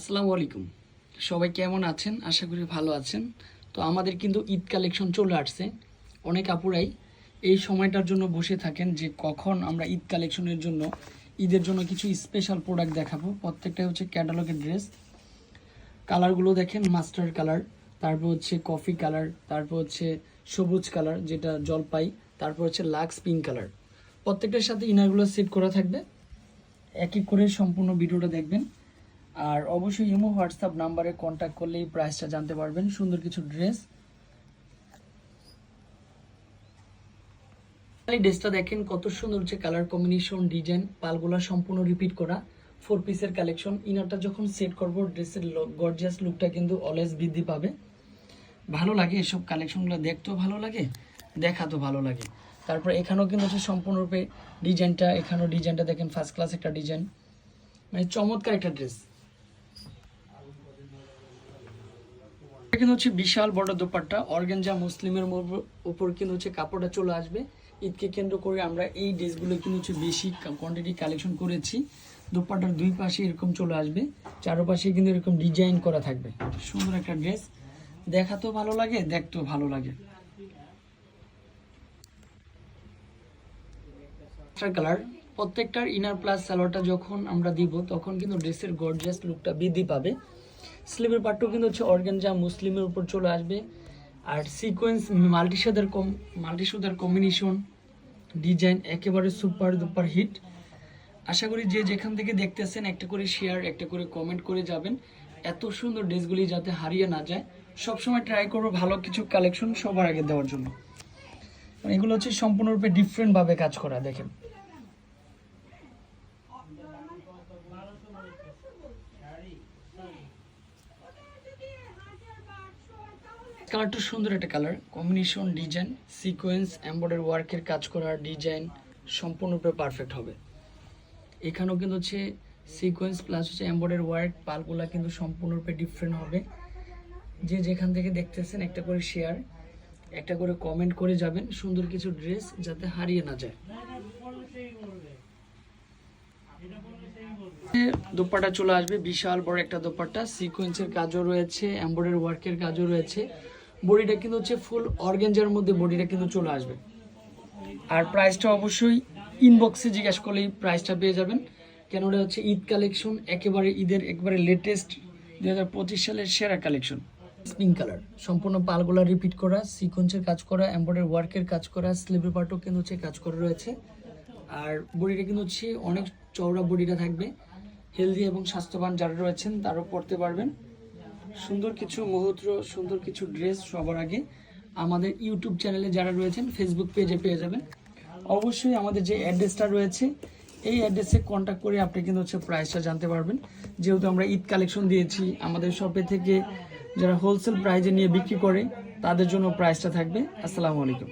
আসসালামু আলাইকুম। সবাই কেমন আছেন? আশা করি ভালো আছেন। তো আমাদের কিন্তু ঈদ কালেকশন চলে আসছে। অনেক আপুরাই এই সময়টার জন্য বসে থাকেন যে কখন আমরা ঈদ কালেকশনের জন্য, ঈদের জন্য কিছু স্পেশাল প্রোডাক্ট দেখাবো। প্রত্যেকটা হচ্ছে ক্যাটালগের ড্রেস কালারগুলো দেখেন মাস্টার কালার তারপর হচ্ছে কফি কালার তারপর হচ্ছে সবুজ কালার যেটা জলপাই, তারপর হচ্ছে লাক্স পিঙ্ক কালার প্রত্যেকটার সাথে ইনারগুলো সেট করা থাকবে। এক এক করে সম্পূর্ণ ভিডিওটা দেখবেন। আর অবশ্যই ইমো, হোয়াটসঅ্যাপ নাম্বারে কন্ট্যাক্ট করলেই প্রাইসটা জানতে পারবেন। সুন্দর কিছু ড্রেস ড্রেসটা দেখেন, কত সুন্দর হচ্ছে কালার কম্বিনেশন ডিজাইন পালগুলা সম্পূর্ণ রিপিট করা। ফোর পিসের কালেকশন ইনারটা যখন সেট করব ড্রেসের গর্জিয়াস লুকটা কিন্তু অলওয়েজ বৃদ্ধি পাবে। ভালো লাগে এসব কালেকশনগুলো দেখতেও ভালো লাগে, দেখাতেও ভালো লাগে। তারপর এখানেও কিন্তু হচ্ছে সম্পূর্ণরূপে ডিজাইনটা এখানেও ডিজাইনটা দেখেন ফার্স্ট ক্লাস একটা ডিজাইন মানে চমৎকার একটা ড্রেস কিন্তু হচ্ছে বিশাল বড় দোপাট্টা। অর্গেঞ্জা মুসলিমের উপর কিন্তু হচ্ছে কাপড়টা চলে আসবে। ঈদকে কেন্দ্র করে আমরা এই ড্রেসগুলো কিন্তু হচ্ছে বেশি কোয়ান্টিটি কালেকশন করেছি। দোপাট্টার দুই পাশে এরকম চলে আসবে। চারপাশে কিন্তু এরকম ডিজাইন করা থাকবে। সুন্দর একটা ড্রেস। দেখাতেও ভালো লাগে, দেখতেও ভালো লাগে। কালার প্রত্যেকটার ইনার প্লাস সালোয়ারটা যখন আমরা দিব, তখন কিন্তু ড্রেসের গর্জিয়াস লুকটা বৃদ্ধি পাবে। স্লিভের পার্টও কিন্তু হচ্ছে অর্গানজা মুসলিমের উপর চলে আসবে। আর সিকোয়েন্স মাল্টিসাদার কম মাল্টিসাদার কম্বিনেশন ডিজাইন একেবারে সুপার দুপার হিট আশা করি যে যেখান থেকে দেখতেছেন একটা করে শেয়ার একটা করে কমেন্ট করে যাবেন। এত সুন্দর ড্রেসগুলি যাতে হারিয়ে না যায়। সবসময় ট্রাই করব ভালো কিছু কালেকশন সবার আগে দেওয়ার জন্য। কারণ এগুলো হচ্ছে সম্পূর্ণরূপে ডিফারেন্টভাবে কাজ করা, দেখেন। কালারটা সুন্দর একটা colour. Combination design sequence embroidery ওয়ার্কের কাজ করা ডিজাইন সম্পূর্ণরূপে পারফেক্ট হবে। এখানেও কিন্তু হচ্ছে সিকোয়েন্স প্লাস হচ্ছে এমব্রয়ডারি ওয়ার্ক পালগুলা কিন্তু সম্পূর্ণরূপে ডিফারেন্ট হবে। যে যেখান থেকে দেখতেছেন একটা করে শেয়ার একটা করে কমেন্ট করে যাবেন সুন্দর কিছু ড্রেস যাতে হারিয়ে না যায়। দোপাট্টা চলে আসবে, বিশাল বড় একটা দোপাট্টা। সিকোয়েন্সের কাজও রয়েছে এমব্রয়ডারি ওয়ার্কের কাজও রয়েছে। বডিটা কিন্তু হচ্ছে ফুল অর্গেঞ্জার মধ্যে বডিটা কিন্তু চলে আসবে। আর প্রাইসটা অবশ্যই ইনবক্সে জিজ্ঞেস করলেই প্রাইসটা পেয়ে যাবেন। কেন ওটা হচ্ছে ঈদ কালেকশন একেবারে ঈদের একবারে লেটেস্ট দুই হাজার পঁচিশ সালের সেরা কালেকশন পিঙ্ক কালার সম্পূর্ণ পালগুলা রিপিট করা সিকোয়েন্সের কাজ করা এমব্রয়ডারি ওয়ার্কের কাজ করা স্লিভের পার্টও কিন্তু হচ্ছে কাজ করা রয়েছে। আর বডিটা কিন্তু হচ্ছে অনেক চওড়া বডিটা থাকবে। হেলদি এবং স্বাস্থ্যবান যারা রয়েছেন তারাও পড়তে পারবেন। সুন্দর কিছু মুহূর্ত, সুন্দর কিছু ড্রেস সবার আগে আমাদের ইউটিউব চ্যানেলে যারা রয়েছেন ফেসবুক পেজে পেয়ে যাবেন। অবশ্যই আমাদের যে অ্যাড্রেসটা রয়েছে, এই অ্যাড্রেসে কন্ট্যাক্ট করে আপনি কিন্তু হচ্ছে প্রাইসটা জানতে পারবেন। যেহেতু আমরা ঈদ কালেকশন দিয়েছি, আমাদের শপে থেকে যারা হোলসেল প্রাইজে নিয়ে বিক্রি করে, তাদের জন্য প্রাইসটা থাকবে। আসসালামু আলাইকুম।